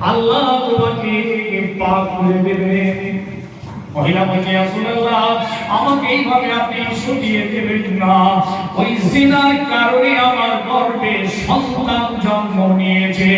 আল্লাহ তোমাকে পাক করে দেবে। মহিলা বলছে রাসূলুল্লাহ, আমাকে এইভাবে আপনি সরিয়ে দেবেন না। ওই জিনার কারণে আমার গর্ভে সন্তান জন্ম নিয়েছে।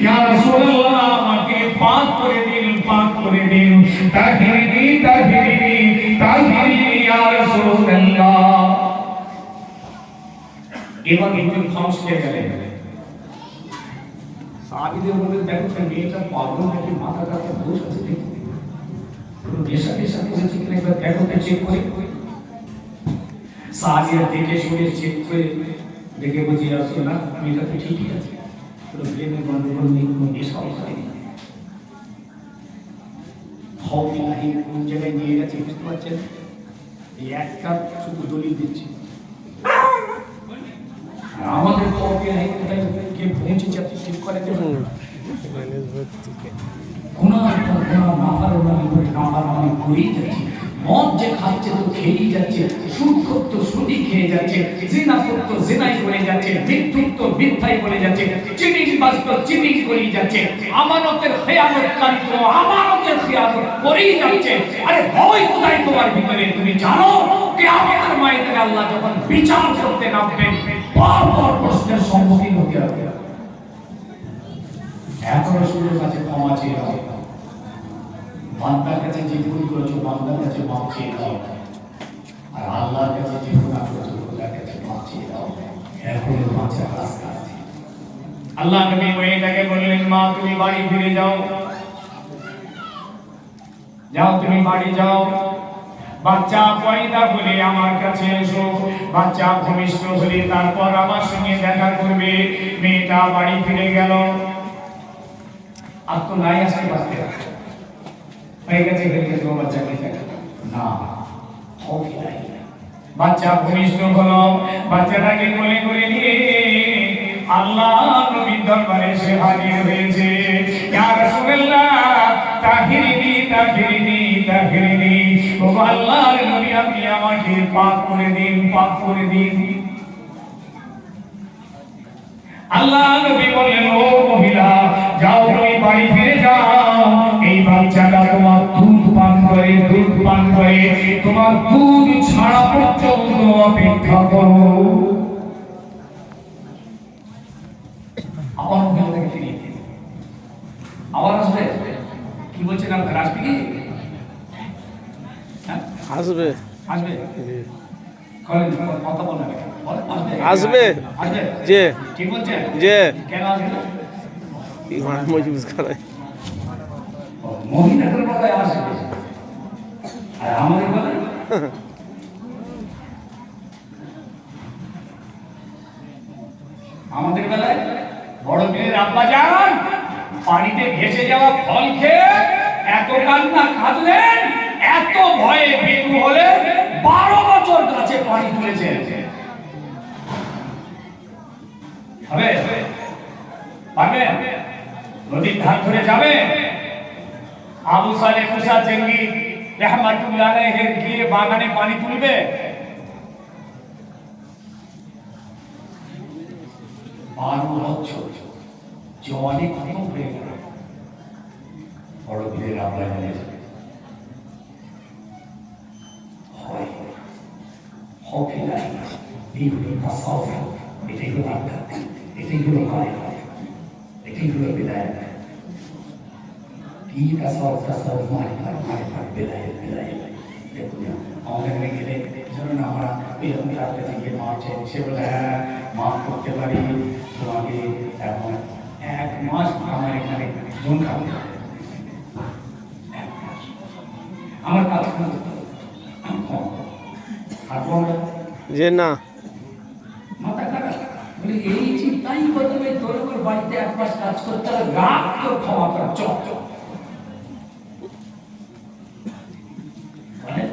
ইয়া রাসূলুল্লাহ, আমাকে পাক করে দিন, পাক করে দিন। তাহিরি তাহিরি তাহিরি ইয়া রাসূলুল্লাহ। এবার একজন খেয়ে গেলেন। সাহাবিদের মধ্যে দেখো সে মেয়েটা পাগল নাকি মাথা কাটা দোষ আছে দেখো। কোনো নেশা নেশা করেছে কিনা একবার তো চেক করে। সাহাবিরা দেখে শুনে চেক করে দেখে বুঝি আসো না, মেয়েটা তো ঠিকই আছে। কোনো প্রেমের গন্ডগোল নেই, কোনো নেশাও করেনি হফি নাহি, কোন জায়গায় নিয়ে গেছে বুঝতে পারছেন? এই এক কাপ শুধু দলিল দিচ্ছি। আমাদের কপি কোথায় কে পৌঁছেছে আপনি ঠিক করে দেবেন? গুনার পর গুনাহ নাফরমানি করে নাফরমানি করেই যাচ্ছে। মদ যে খাচ্ছে তো খেয়েই যাচ্ছে সুদ করতো সুদি খেয়ে যাচ্ছে জিনা করতো জিনাই করে যাচ্ছে মিথ্যুক তো মিথ্যাই করে যাচ্ছে চিনিং বাস্ত চিনিং করেই যাচ্ছে। আমানতের খেয়ানতকারী তো আমানতের খেয়ানত করেই যাচ্ছে। আরে ভয় কোথায় তোমার ভিতরে? তুমি জানো? আল্লাহ যখন বিচার করতে নামবেন পর প্রশ্নের সম্মুখীন হতে হবে। এখন রসুলের কাছে ক্ষমা চেয়ে দাও বান্দার কাছে যে ভুল করেছ, বান্দার কাছে মাপ চেয়ে দাও আর আল্লাহর কাছে যে গুণা করেছ খোদার কাছে মাপ চেয়ে দাও এখন বাঁচার রাস্তা আছে। আল্লাহ নবী মহিলাকে বললেন, মা, তুমি বাড়ি ফিরে যাও। যাও, তুমি বাড়ি যাও। বাচ্চা পয়দা হলে আমার কাছে এসো। বাচ্চা ভূমিষ্ঠ হলে তারপর আমার সঙ্গে দেখা করবে। মেয়েটা বাড়ি ফিরে গেল। আর তো নাই আসতে পারতে হয়ে গেছে হয়ে গেছে বাচ্চা ভূমিষ্ঠ হলো। বাচ্চাটাকে কোলে করে নিয়ে আল্লাহ নবীর দরবারে সে হাজির হয়েছে। তাহিরিনি তাহিরিনি তাহিরিনি। ও আল্লাহর নবী আপনি আমাকে পাক করে দিন, পাক করে দিন। আল্লাহ নবী বললেন, ও মহিলা, যাও, তুমি বাড়ি ফিরে যাও। এই বাচ্চাটা তোমার দুধ পান করে, দুধ পান করে। তোমার দুধ ছাড়া পর্যন্ত অপেক্ষা করো। আবার মহিলাটাকে ফিরিয়ে দিন আবার আসবে? কি বলছেন আপনার আসবে? আসবে? আসবে কথা বলবেন আসবে। আসবে। যে। যে। ইমান মজবুত আমাদের বেলায় বড় পীরের আব্বা যান পানিতে ভেসে যাওয়া ফল খেয়ে এত কান্না কাঁদলেন এত ভয়ে ভীতু হলে বারো বছর তুলেছে হবে? পারবে? নদীর ধার ধরে যাবে? আবু সালে মুসা জঙ্গি, রহমাতুল্লাহ গিয়ে বাগানে পানি তুলবে? বারো বছর জলে খতম হয়ে গেল। বড় বীরের আমরা জানে হকে নাই এই হলো তাসাউফ এটাই হলো আধ্যাত্মিক এটাই হলো মারিফত এটাই হলো বিদায়ত এই তাসাউফ তাসাউফ মারিফত মারিফত বিদায়ত বিদায়ত দেখুন আমাদের এখানে গেলে ধরুন আমরা এরকম তার কাছে গিয়ে মাপ চাই সে বলে হ্যাঁ মাফ করতে পারি তোমাকে এখন এক মাস আমার এখানে জন খাবে এক মাস আমার কাজ করতে হবে। আমি কম তারপর যে না। মাথা এই চিন্তাই করতে তোর উপর বাড়িতে এক মাস কাজ করতে হবে রাগ তোর ক্ষমা করা চল চল। বলেন?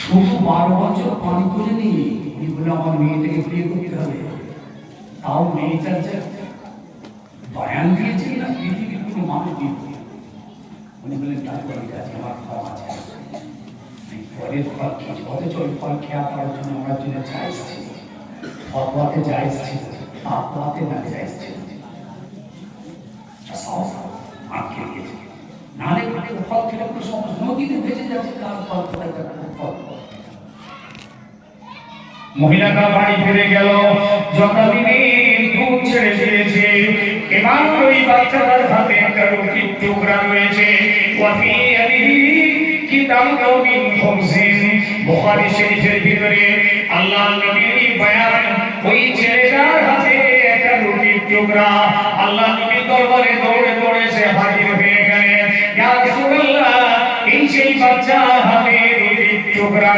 শুধু বারো বছর পানি তুলে নিয়ে উনি বলে আমার মেয়েটাকে বিয়ে করতে হবে। তাও মেয়েটার যে বয়ান দিয়েছেন না পৃথিবীর কোনো মানুষ দিয়ে উনি বললেন তারপরে আমার ফল আছে করার জন্য আমার জন্য না খেলে কোনো সমস্যা নদীতে যাচ্ছে, কার ফল মহিলাটা বাড়ি ফিরে গেল যতদিনের দুধ ছেড়ে দিয়েছে এবার ওই বাচ্চাটার হাতে একটা রুটির টুকরা রয়েছে। কিতাবুন মিন বুখারী শরীফের ভিতরে আল্লাহ নবীর বয়ান, ওই ছেলেটার হাতে একটা রুটির টুকরা। আল্লাহ নবীর দরবারে দৌড়ে দৌড়ে সে হাজির হয়ে গেলেন। ইয়া রাসূলুল্লাহ, এই সেই বাচ্চা হাতে রুটির টুকরা